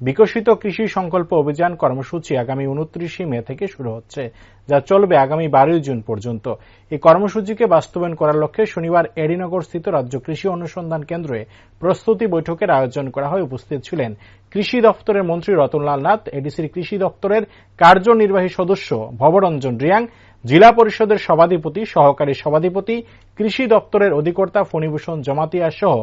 বিকশিত কৃষি সংকল্প অভিযান কর্মসূচি আগামী উনত্রিশে মে থেকে শুরু হচ্ছে, যা চলবে আগামী বারোই জুন পর্যন্ত। এই কর্মসূচিকে বাস্তবায়ন করার লক্ষ্যে শনিবার এডিনগর স্থিত রাজ্য কৃষি অনুসন্ধান কেন্দ্রে প্রস্তুতি বৈঠকের আয়োজন করা হয়। উপস্থিত ছিলেন কৃষি দপ্তরের মন্ত্রী রতনলাল নাথ, এডিসির কৃষি দপ্তরের কার্যনির্বাহী সদস্য ভবরঞ্জন রিয়াং, জেলা পরিষদের সভাধিপতি, সহকারী সভাধিপতি, কৃষি দপ্তরের অধিকর্তা ফণীভূষণ জমাতিয়া সহ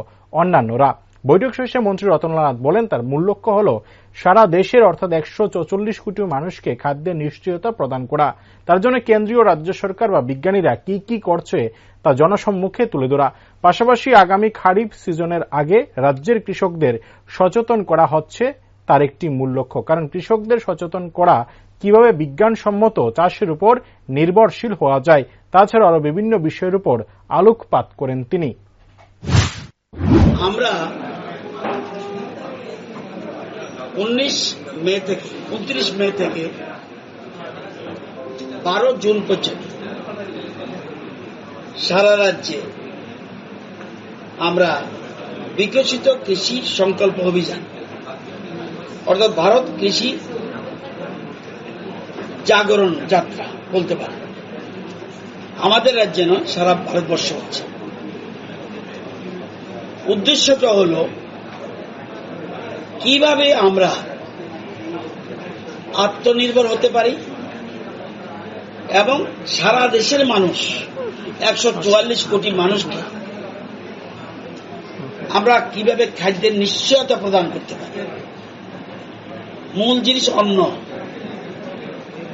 অন্যান্যরা। বৈঠক শেষে মন্ত্রী রতনলাল নাথ বলেন, তার মূল লক্ষ্য হল সারা দেশের অর্থাৎ একশো চৌচল্লিশ কোটি মানুষকে খাদ্যের নিশ্চয়তা প্রদান করা। তার জন্য কেন্দ্রীয় রাজ্য সরকার বা বিজ্ঞানীরা কি কি করছে তা জনসম্মুখে তুলে ধরা। পাশাপাশি আগামী খারিফ সিজনের আগে রাজ্যের কৃষকদের সচেতন করা হচ্ছে তার একটি মূল লক্ষ্য। কারণ কৃষকদের সচেতন করা কীভাবে বিজ্ঞানসম্মত চাষের উপর নির্ভরশীল হওয়া যায় তাছাড়া আরও বিভিন্ন বিষয়ের উপর আলোকপাত করেন তিনি। আমরা উনিশ মে থেকে, উনত্রিশ মে থেকে বারো জুন পর্যন্ত সারা রাজ্যে আমরা বিকশিত কৃষি সংকল্প অভিযান, অর্থাৎ ভারত কৃষি জাগরণ যাত্রা বলতে পারে। আমাদের রাজ্যে নয়, সারা ভারতবর্ষ হচ্ছে। উদ্দেশ্যটা হল কীভাবে আমরা আত্মনির্ভর হতে পারি এবং সারা দেশের মানুষ, একশো চুয়াল্লিশ কোটি মানুষকে আমরা কীভাবে খাদ্যের নিশ্চয়তা প্রদান করতে পারি? মূল জিনিস অন্ন।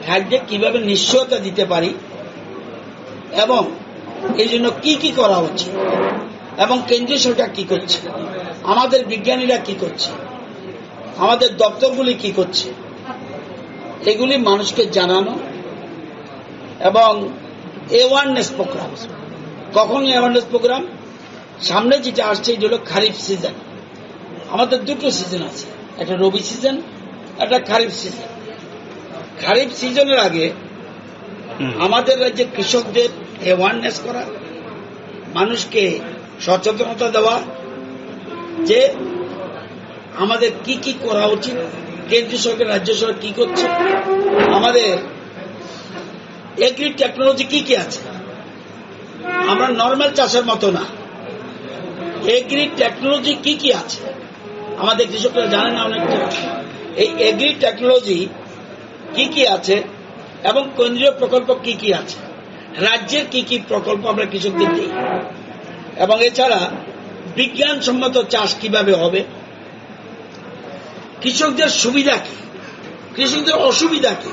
খাদ্যে কীভাবে নিশ্চয়তা দিতে পারি এবং এই জন্য কি কি করা উচিত এবং কেন্দ্রীয় সরকার কি করছে? আমাদের বিজ্ঞানীরা কি করছে? আমাদের দপ্তরগুলি কি করছে? এগুলি মানুষকে জানানো এবং অ্যাওয়ারনেস প্রোগ্রাম কখন অ্যাওয়ারনেস প্রোগ্রাম সামনে যেটা আসছে এটা হল খারিফ সিজন আমাদের দুটো সিজন আছে। একটা রবি সিজন একটা খারিফ সিজন খারিফ সিজনের আগে আমাদের রাজ্যে কৃষকদের অ্যাওয়ারনেস করা মানুষকে সচেতনতা দেওয়া যে আমাদের কি কি করা উচিত? কেন্দ্রীয় সরকার, রাজ্য সরকার কি করছে? আমাদের এগ্রি টেকনোলজি কি কি আছে? আমরা নর্মাল চাষের মতো না। এগ্রি টেকনোলজি কি কি আছে? আমাদের কৃষকরা জানে না অনেকটা। এই এগ্রি টেকনোলজি কি কি আছে এবং কেন্দ্রীয় প্রকল্প কি কি আছে? রাজ্যের কি কি প্রকল্প আমরা কৃষকদের দিই? এবং এছাড়া বিজ্ঞানসম্মত চাষ কীভাবে হবে? কৃষকদের সুবিধা কি? কৃষকদের অসুবিধা কি?